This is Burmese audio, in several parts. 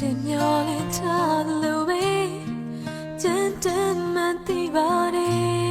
တင်မျောလင်းထားလို့ပဲကျန်တဲ့မှန်သိပါတယ်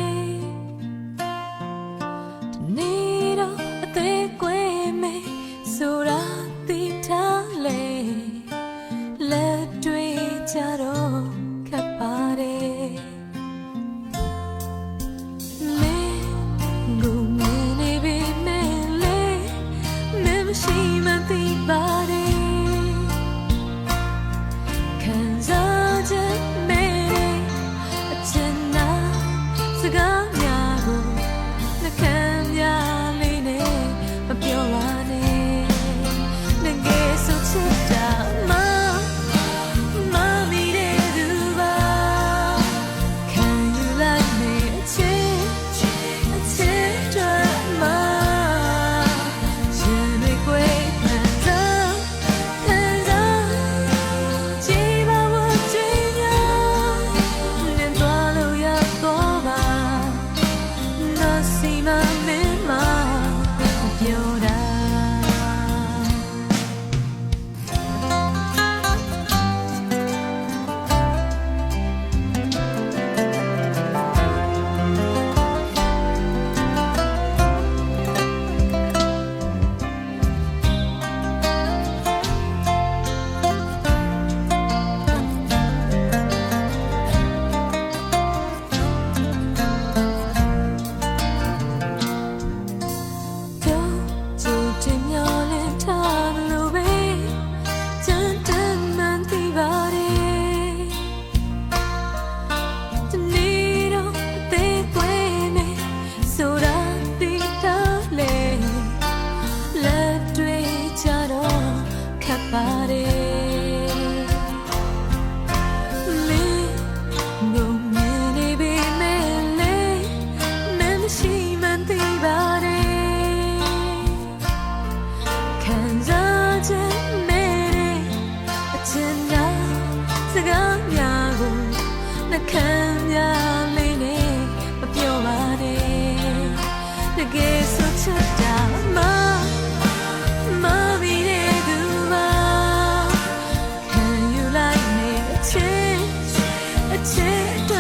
值得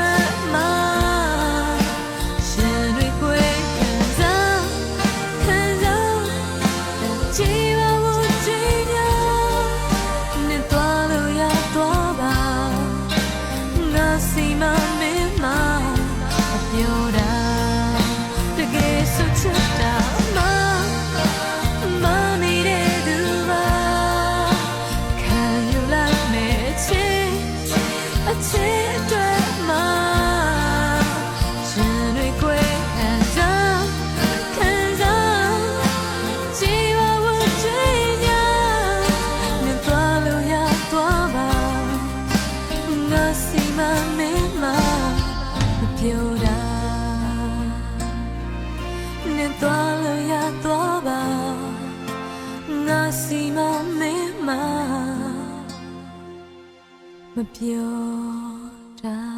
吗？是你鬼的啃 ချိန်မှမင်းမမပြောတာ